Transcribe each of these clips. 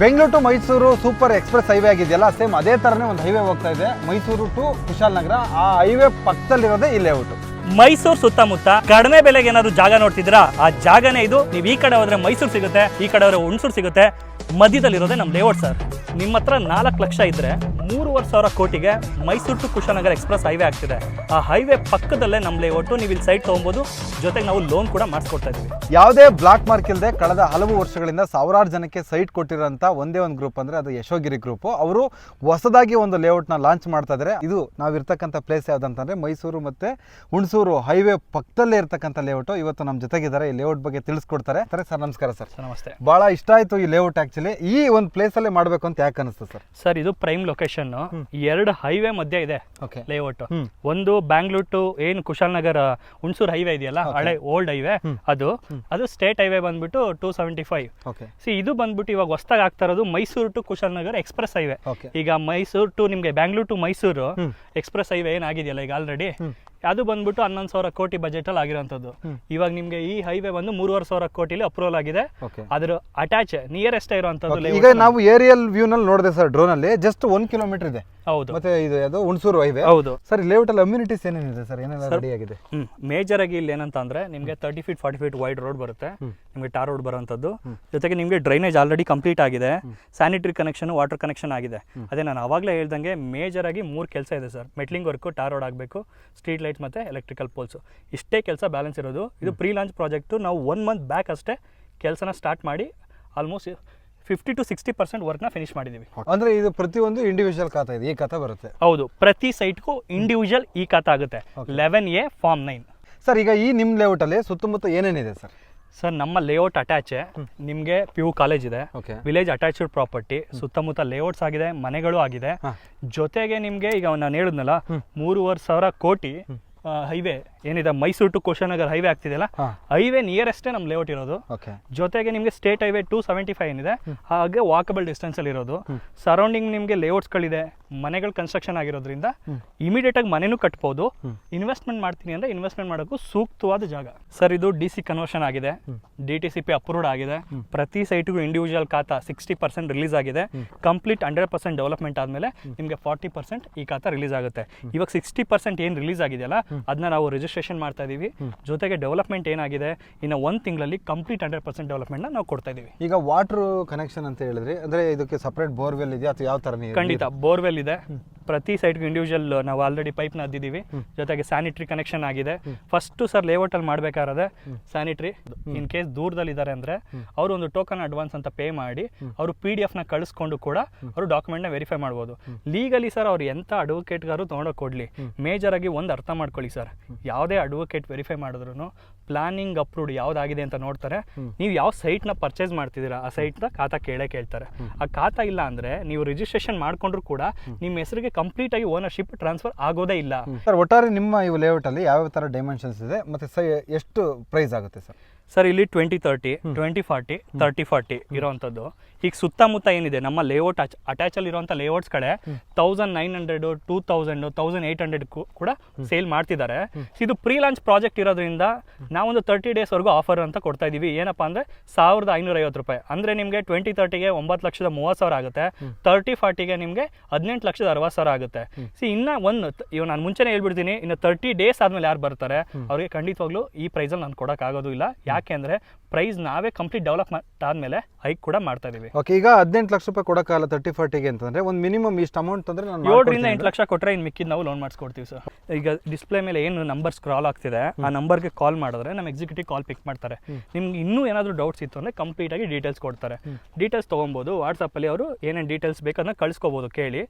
Bengaluru to Mysuru super express highway ಆಗಿದೆಯಲ್ಲ, same ಅದೇ ಥರನೇ ಒಂದು ಹೈವೇ ಹೋಗ್ತಾ ಇದೆ. ಮೈಸೂರು ಟು ಕುಶಾಲನಗರ ಆ ಹೈವೇ ಪಕ್ಕದಲ್ಲಿರೋದೇ ಇಲ್ಲೇ ಔಟು ಮೈಸೂರು ಸುತ್ತಮುತ್ತ ಕಡಿಮೆ ಬೆಲೆಗೆ ಏನಾದ್ರು ಜಾಗ ನೋಡ್ತಿದ್ರಾ ಆ ಜಾಗನೇ ಇದು. ನೀವು ಈ ಕಡೆ ಹೋದ್ರೆ ಮೈಸೂರು ಸಿಗುತ್ತೆ, ಈ ಕಡೆ ಹೋದ್ರೆ ಹುಣಸೂರು ಸಿಗುತ್ತೆ. ಮಧ್ಯದಲ್ಲಿರೋದೇ ನಮ್ಮ ಲೇಔಟ್ ಸರ್. ನಿಮ್ಮ ಹತ್ರ ನಾಲ್ಕು ಲಕ್ಷ ಇದ್ರೆ ಮೂರುವರೆ ಸಾವಿರ ಕೋಟಿಗೆ Mysuru to Kushalnagar express highway ಆಗ್ತಿದೆ. ಆ ಹೈವೇ ಪಕ್ಕದಲ್ಲೇ ನಮ್ಮ ಲೇಔಟು ನೀವು ಇಲ್ಲಿ ಸೈಟ್ ತೊಗೊಬೋದು. ಜೊತೆಗೆ ನಾವು ಲೋನ್ ಕೂಡ ಮಾಡಿಸ್ಕೊಡ್ತಾ ಇದ್ದೀವಿ. ಯಾವುದೇ ಬ್ಲಾಕ್ ಮಾರ್ಕ್ ಇಲ್ಲದೆ ಕಳೆದ ಹಲವು ವರ್ಷಗಳಿಂದ ಸಾವಿರಾರು ಜನಕ್ಕೆ ಸೈಟ್ ಕೊಟ್ಟಿರೋಂಥ ಒಂದೇ ಒಂದು ಗ್ರೂಪ್ ಅಂದರೆ ಅದು ಯಶೋಗಿರಿ ಗ್ರೂಪು. ಅವರು ಹೊಸದಾಗಿ ಒಂದು ಲೇಔಟ್ನ ಲಾಂಚ್ ಮಾಡ್ತಾ ಇದ್ದಾರೆ. ಇದು ನಾವಿರ್ತಕ್ಕಂಥ ಪ್ಲೇಸ್ ಯಾವುದಂತಂದರೆ ಮೈಸೂರು ಮತ್ತು ಹುಣಸೂರು ಹೈವೇ ಪಕ್ಕದಲ್ಲೇ ಇರ್ತಕ್ಕಂಥ ಲೇಔಟು. ಇವತ್ತು ನಮ್ಮ ಜೊತೆಗಿದ್ದಾರೆ. ಈ ಲೇಔಟ್ ಬಗ್ಗೆ ತಿಳಿಸ್ಕೊಡ್ತಾರೆ. ಸರ್ ಸರ್ ನಮಸ್ಕಾರ ಸರ್. ಸರ್ ನಮಸ್ತೆ. ಭಾಳ ಇಷ್ಟ ಆಯಿತು ಈ ಲೇಔಟ್ ಆ್ಯಕ್ಚುಲಿ ಈ ಒಂದು ಪ್ಲೇಸಲ್ಲೇ ಮಾಡಬೇಕು ಅಂತ ಯಾಕೆ ಅನಿಸ್ತು ಸರ್? ಸರ್ ಇದು ಪ್ರೈಮ್ ಲೊಕೇಶನ್ ಎರಡು ಹೈವೇ ಮಧ್ಯೆ ಇದೆ ಲೇಔಟ್ ಒಂದು ಬ್ಯಾಂಗ್ಳೂರ್ ಟು ಏನ್ ಕುಶಾಲ್ ನಗರ್ ಹುಣಸೂರು ಹೈವೇ ಇದೆಯಲ್ಲ ಹಳೆ ಓಲ್ಡ್ ಹೈವೇ ಅದು. ಅದು ಸ್ಟೇಟ್ ಹೈವೇ ಬಂದ್ಬಿಟ್ಟು ಟೂ ಸೆವೆಂಟಿ ಫೈವ್ ಸಿ ಇದು ಬಂದ್ಬಿಟ್ಟು ಇವಾಗ ಹೊಸದಾಗಿ ಆಗ್ತಾ ಇರೋದು Mysuru to Kushalnagar express highway ಈಗ ಮೈಸೂರು ಟು ನಿಮ್ಗೆ Bangalore to Mysuru. Express highway ಏನಾಗಿದೆಯಲ್ಲ ಈಗ ಆಲ್ರೆಡಿ. ಅದು ಬಂದ್ಬಿಟ್ಟು ಹನ್ನೊಂದು ಸಾವಿರ ಕೋಟಿ ಬಜೆಟ್ ಅಲ್ಲಿ ಆಗಿರುವಂತದ್ದು. ಇವಾಗ ನಿಮಗೆ ಈ ಹೈವೇ ಬಂದು ಮೂರುವರೆ ಸಾವಿರ ಕೋಟಿಲಿ ಅಪ್ರೂವಲ್ ಆಗಿದೆ. ಅದ್ರ ಅಟ್ಯಾಚ್ ನಿಯರೆಸ್ಟ್ ಇರುವಂತದ್ದು Okay, ಈಗ ನಾವು ಏರಿಯಲ್ ವ್ಯೂನಲ್ಲಿ ನೋಡಿದೆ ಸರ್ ಡ್ರೋನಲ್ಲಿ ಜಸ್ಟ್ ಒನ್ ಕಿಲೋಮೀಟರ್ ಇದೆ. ಹೌದು. ಮತ್ತೆ ಇದು ಅದು ಹುಣಸೂರು ಹೈವೇ. ಹೌದು. ಸರ್ ಲೇಔಟ್ ಅಲ್ಲಿ ಅಮ್ಯುನಿಟೀಸ್ ಏನೇನಿದೆ ಸರ್? ಏನೆಲ್ಲ ರೆಡಿ ಆಗಿದೆ? ಹ್ಮ್. ಮೇಜರ್ ಆಗಿ ಇಲ್ಲಿ ಏನಂತ ಅಂದ್ರೆ ನಿಮಗೆ thirty feet forty feet wide road ಬರುತ್ತೆ. ನಿಮಗೆ ಟಾರ್ ರೋಡ್ ಬರುವಂಥದ್ದು. ಜೊತೆಗೆ ನಿಮಗೆ ಡ್ರೈನೇಜ್ ಆಲ್ರೆಡಿ ಕಂಪ್ಲೀಟ್ ಆಗಿದೆ. ಸ್ಯಾನಿಟರಿ ಕನೆಕ್ಷನ್ ವಾಟರ್ ಕನೆಕ್ಷನ್ ಆಗಿದೆ. ಅದೇ ನಾನು ಅವಾಗಲೇ ಹೇಳ್ದಂಗೆ ಮೇಜರ್ ಆಗಿ ಮೂರು ಕೆಲಸ ಇದೆ sir. Metalling work tar road ಆಗಬೇಕು ಸ್ಟ್ರೀಟ್ ಲೈಟ್ ಮತ್ತೆ ಎಲೆಕ್ಟ್ರಿಕಲ್ ಪೋಲ್ಸ್ ಇಷ್ಟೇ ಕೆಲಸ ಬ್ಯಾಲೆನ್ಸ್ ಇರೋದು. ಇದು ಪ್ರೀ ಲಾಂಚ್ ಪ್ರಾಜೆಕ್ಟು ನಾವು ಒನ್ ಮಂತ್ ಬ್ಯಾಕ್ ಅಷ್ಟೇ ಕೆಲಸನ ಸ್ಟಾರ್ಟ್ ಮಾಡಿ almost fifty to sixty percent ವರ್ಕ್ನ finish ಮಾಡಿದ್ದೀವಿ ಅಂದ್ರೆ ಇದು ಪ್ರತಿಯೊಂದು ಇಂಡಿವಿಜುವಲ್ ಖಾತಾ ಇದೆ ಈ ಖಾತಾ ಬರುತ್ತೆ? ಹೌದು ಪ್ರತಿ ಸೈಟ್ಗೂ ಇಂಡಿವಿಜುವಲ್ ಈ ಖಾತಾ ಆಗುತ್ತೆ. Eleven A form nine sir ಈಗ ಈ ನಿಮ್ಮ ಲೇಔಟ್ ಅಲ್ಲಿ ಸುತ್ತಮುತ್ತ ಏನೇನಿದೆ ಸರ್ ಸರ್ ನಮ್ಮ ಲೇಔಟ್ ಅಟ್ಯಾಚೆ ನಿಮಗೆ ಪಿ ಯು ಕಾಲೇಜ್ ಇದೆ ವಿಲೇಜ್ ಅಟ್ಯಾಚ್ಡ್ ಪ್ರಾಪರ್ಟಿ ಸುತ್ತಮುತ್ತ ಲೇಔಟ್ಸ್ ಆಗಿದೆ ಮನೆಗಳು ಆಗಿದೆ. ಜೊತೆಗೆ ನಿಮಗೆ ಈಗ ನಾನು ಹೇಳಿದ್ನಲ್ಲ ಮೂರುವರೆ ಸಾವಿರ ಕೋಟಿ ಹೈವೇ ಏನಿದೆ ಮೈಸೂರು ಟು ಕುಶನಗರ್ ಹೈವೇ ಆಗ್ತಿದೆಯಲ್ಲ? ಅಲ್ಲ ಹೈವೇ ನಿಯರೆಸ್ಟೇ ನಮ್ಮ ಲೇಔಟ್ ಇರೋದು. ಜೊತೆಗೆ ನಿಮಗೆ state highway two seventy five ಏನಿದೆ ಹಾಗೆ ವಾಕಬಲ್ ಡಿಸ್ಟೆನ್ಸ್ ಅಲ್ಲಿ ಇರೋದು. ಸರೌಂಡಿಂಗ್ ನಿಮಗೆ ಲೇಔಟ್ಸ್ಗಳಿದೆ ಮನೆಗಳು ಕನ್ಸ್ಟ್ರಕ್ಷನ್ ಆಗಿರೋದ್ರಿಂದ ಇಮಿಡಿಯೇಟ್ ಆಗಿ ಮನೆನೂ ಕಟ್ಬೋದು. ಇನ್ವೆಸ್ಟ್ಮೆಂಟ್ ಮಾಡ್ತೀನಿ ಅಂದ್ರೆ ಇನ್ವೆಸ್ಟ್ಮೆಂಟ್ ಮಾಡೋಕ್ಕೂ ಸೂಕ್ತವಾದ ಜಾಗ. ಸರ್ ಇದು ಡಿ ಸಿ ಕನ್ವರ್ಷನ್ ಆಗಿದೆ. D T C P approved ಆಗಿದೆ. ಪ್ರತಿ ಸೈಟ್ಗೂ ಇಂಡಿವಿಜುವಲ್ ಖಾತಾ ಸಿಕ್ಸ್ಟಿ ಪರ್ಸೆಂಟ್ ರಿಲೀಸ್ ಆಗಿದೆ. ಕಂಪ್ಲೀಟ್ ಹಂಡ್ರೆಡ್ ಪರ್ಸೆಂಟ್ ಡೆವಲಪ್ಮೆಂಟ್ ಆದಮೇಲೆ ನಿಮಗೆ ಫಾರ್ಟಿ ಪರ್ಸೆಂಟ್ ಈ ಖಾತಾ ರಿಲೀಸ್ ಆಗುತ್ತೆ. ಇವಾಗ ಸಿಕ್ಸ್ಟಿ ಪರ್ಸೆಂಟ್ ಏನು ರಿಲೀಸ್ ಆಗಿದೆಯಲ್ಲ ಅದನ್ನ ನಾವು ರಿಜಿಸ್ಟ್ರೇಷನ್ ಮಾಡ್ತಾ ಇದೀವಿ. ಜೊತೆಗೆ ಡೆವಲಪ್ಮೆಂಟ್ ಏನಾಗಿದೆ? ಇನ್ನು ಒಂದು ತಿಂಗಳಲ್ಲಿ ಕಂಪ್ಲೀಟ್ ಹಂಡ್ರೆಡ್ ಪರ್ಸೆಂಟ್ ಡೆವಲಪ್ಮೆಂಟ್ನ ನಾವು ಕೊಡ್ತಾ ಇದೀವಿ. ಈಗ ವಾಟರ್ ಕನೆಕ್ಷನ್ ಅಂತ ಹೇಳಿದ್ರೆ. ಅಂದ್ರೆ ಇದಕ್ಕೆ ಸಪರೇಟ್ ಬೋರ್ವೆಲ್ ಇದೆಯಾ? ಅಥವಾ ಯಾವ ತರ ನೀರು ಖಂಡಿತ ಬೋರ್ವೆಲ್ ಇದೆ. ಪ್ರತಿ ಸೈಟ್ಗೂ ಇಂಡಿವಿಜುವಲ್ ನಾವು ಆಲ್ರೆಡಿ ಪೈಪ್ನ ಅದ್ದಿದ್ದೀವಿ ಜೊತೆಗೆ ಸ್ಯಾನಿಟರಿ ಕನೆಕ್ಷನ್ ಆಗಿದೆ. ಫಸ್ಟ್ ಸರ್ ಲೇಔಟ್ ಅಲ್ಲಿ ಮಾಡ್ಬೇಕಾದ್ರೆ ಸ್ಯಾನಿಟರಿ ಇನ್ ಕೇಸ್ ದೂರದಲ್ಲಿ ಇದ್ದಾರೆ ಅಂದ್ರೆ ಅವರು ಒಂದು ಟೋಕನ್ ಅಡ್ವಾನ್ಸ್ ಅಂತ ಪೇ ಮಾಡಿ ಅವರು ಪಿ ಡಿ ಎಫ್ನ ಕಳಿಸ್ಕೊಂಡು ಕೂಡ ಅವರು ಡಾಕ್ಯುಮೆಂಟ್ನ ವೆರಿಫೈ ಮಾಡ್ಬೋದು. ಲೀಗಲಿ ಸರ್ ಅವ್ರು ಎಂಥ ಅಡ್ವೊಕೇಟ್ಗಾರು ತೊಗೊಂಡೋಗಿ ಕೊಡ್ಲಿ. ಮೇಜರ್ ಆಗಿ ಒಂದು ಅರ್ಥ ಮಾಡ್ಕೊಳ್ಳಿ ಸರ್. ಯಾವುದೇ ಅಡ್ವೊಕೇಟ್ ವೆರಿಫೈ ಮಾಡಿದ್ರು ಪ್ಲಾನಿಂಗ್ ಅಪ್ರೂವ್ಡ್ ಯಾವ್ದಾಗಿದೆ ಅಂತ ನೋಡ್ತಾರೆ. ನೀವು ಯಾವ ಸೈಟ್ನ ಪರ್ಚೇಸ್ ಮಾಡ್ತಿದ್ದೀರಾ ಆ ಸೈಟ್ನ ಖಾತಾ ಕೇಳೇ ಕೇಳ್ತಾರೆ. ಆ ಖಾತಾ ಇಲ್ಲ ಅಂದ್ರೆ ನೀವು ರಿಜಿಸ್ಟ್ರೇಷನ್ ಮಾಡ್ಕೊಂಡ್ರು ಕೂಡ ನಿಮ್ಮ ಹೆಸರಿಗೆ ಕಂಪ್ಲೀಟ್ ಆಗಿ ಓನರ್ಶಿಪ್ ಟ್ರಾನ್ಸ್ಫರ್ ಆಗೋದೇ ಇಲ್ಲ. ಸರ್, ಒಟ್ಟಾರೆ ನಿಮ್ಮ ಈ ಲೇಔಟ್ ಅಲ್ಲಿ ಯಾವ ತರ ಡೈಮೆನ್ಷನ್ಸ್ ಇದೆ, ಮತ್ತೆ ಎಷ್ಟು ಪ್ರೈಸ್ ಆಗುತ್ತೆ ಸರ್? ಸರ್ ಇಲ್ಲಿ twenty thirty twenty forty thirty forty ಇರೋವಂಥದ್ದು ಈಗ ಸುತ್ತಮುತ್ತ ಏನಿದೆ ನಮ್ಮ ಲೇಔಟ್ ಅಟ್ಯಾಚ್ ಅಲ್ಲಿ ಇರುವಂಥ ಲೇಔಟ್ಸ್ ಕಡೆ thousand nine hundred two thousand thousand eight hundred ಕೂಡ ಸೇಲ್ ಮಾಡ್ತಿದ್ದಾರೆ. ಇದು ಪ್ರೀ ಲಾಂಚ್ ಪ್ರಾಜೆಕ್ಟ್ ಇರೋದ್ರಿಂದ ನಾವೊಂದು ತರ್ಟಿ ಡೇಸ್ವರೆಗೂ ಆಫರ್ ಅಂತ ಕೊಡ್ತಾ ಇದೀವಿ. ಏನಪ್ಪಾ ಅಂದ್ರೆ ಸಾವಿರದ ಐನೂರ ಐವತ್ತು ರೂಪಾಯಿ. ಅಂದ್ರೆ ನಿಮಗೆ ಟ್ವೆಂಟಿ ತರ್ಟಿಗೆ ಒಂಬತ್ತು ಲಕ್ಷದ ಮೂವತ್ತು ಸಾವಿರ ಆಗುತ್ತೆ. ತರ್ಟಿ ಫಾರ್ಟಿಗೆ ನಿಮಗೆ ಹದಿನೆಂಟು ಲಕ್ಷದ ಅರವತ್ತು ಸಾವಿರ ಆಗುತ್ತೆ. ಸಿ ಇನ್ನ ಒಂದು ಇವಾಗ ನಾನು ಮುಂಚೆನೇ ಹೇಳ್ಬಿಡ್ತೀನಿ ಇನ್ನು ತರ್ಟಿ ಡೇಸ್ ಆದ್ಮೇಲೆ ಯಾರು ಬರ್ತಾರೆ ಅವ್ರಿಗೆ ಖಂಡಿತವಾಗ್ಲೂ ಈ ಪ್ರೈಸಲ್ಲಿ ನಾನು ಕೊಡೋಕ್ಕಾಗೋದು ಇಲ್ಲ. ಯಾಕೆ ಅಂದ್ರೆ ಪ್ರೈಸ್ ನಾವೇ ಕಂಪ್ಲೀಟ್ ಡೆವಲಪ್ ಆದ್ಮೇಲೆ ಹೈಕ್ ಕೂಡ ಮಾಡ್ತಾ ಇದೀವಿ. ಓಕೆ ಈಗ ಹದಿನೆಂಟು ಲಕ್ಷ ರೂಪಾಯಿ ಕೊಡೋಕ್ಕಾಗಲ್ಲ ತರ್ಟಿ ಫಾರ್ಟಿಗೆ ಅಂತಂದ್ರೆ ಒಂದು ಮಿನಿಮಮ್ ಇಷ್ಟು ಅಮೌಂಟ್ ಅಂದ್ರೆ ನಾನು ಏಳರಿಂದ ಎಂಟು ಲಕ್ಷ ಕೊಟ್ಟರೆ ಇನ್ನು ಮಿಕ್ಕಿದ್ ನಾವು ಲೋನ್ ಮಾಡಿಸ್ಕೊಡ್ತೀವಿ ಸರ್ ಈಗ ಡಿಸ್ಪ್ಲೇ ಮೇಲೆ ಏನು ನಂಬರ್ ಸ್ಕ್ರಾಲ್ ಆಗ್ತಿದೆ ಆ ನಂಬರ್ಗೆ ಕಾಲ್ ಮಾಡಿದ್ರೆ ನಮ್ಮ ಎಕ್ಸಿಕ್ಯೂಟಿವ್ ಕಾಲ್ ಪಿಕ್ ಮಾಡ್ತಾರೆ. ನಿಮ್ಗೆ ಇನ್ನೂ ಏನಾದರೂ ಡೌಟ್ಸ್ ಇತ್ತು ಅಂದರೆ ಕಂಪ್ಲೀಟ್ ಆಗಿ ಡೀಟೇಲ್ಸ್ ಕೊಡ್ತಾರೆ. ಡೀಟೇಲ್ಸ್ ತೊಗೊಬೋದು ವಾಟ್ಸಪ್ಪಲ್ಲಿ ಅವರು ಏನೇನು ಡೀಟೇಲ್ಸ್ ಬೇಕಂದ್ರೆ ಕಳಿಸ್ಕೋಬೋದು ಕೇಳಿ.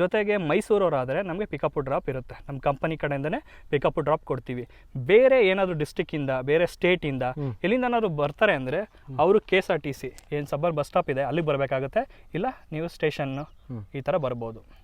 ಜೊತೆಗೆ ಮೈಸೂರವರಾದರೆ ನಮಗೆ ಪಿಕಪ್ ಡ್ರಾಪ್ ಇರುತ್ತೆ. ನಮ್ಮ ಕಂಪನಿ ಕಡೆಯಿಂದನೇ ಪಿಕಪ್ ಡ್ರಾಪ್ ಕೊಡ್ತೀವಿ. ಬೇರೆ ಏನಾದರೂ ಡಿಸ್ಟಿಕ್ಕಿಂದ ಬೇರೆ ಸ್ಟೇಟಿಂದ ಎಲ್ಲಿಂದನಾದ್ರು ಬರ್ತಾರೆ ಅಂದರೆ ಅವರು K S R T C ಏನು ಸಬ್ಬರ್ ಬಸ್ ಸ್ಟಾಪ್ ಇದೆ ಅಲ್ಲಿಗೆ ಬರಬೇಕಾಗುತ್ತೆ. ಇಲ್ಲ, ನೀವು ಸ್ಟೇಷನ್ನು ಈ ಥರ ಬರ್ಬೋದು.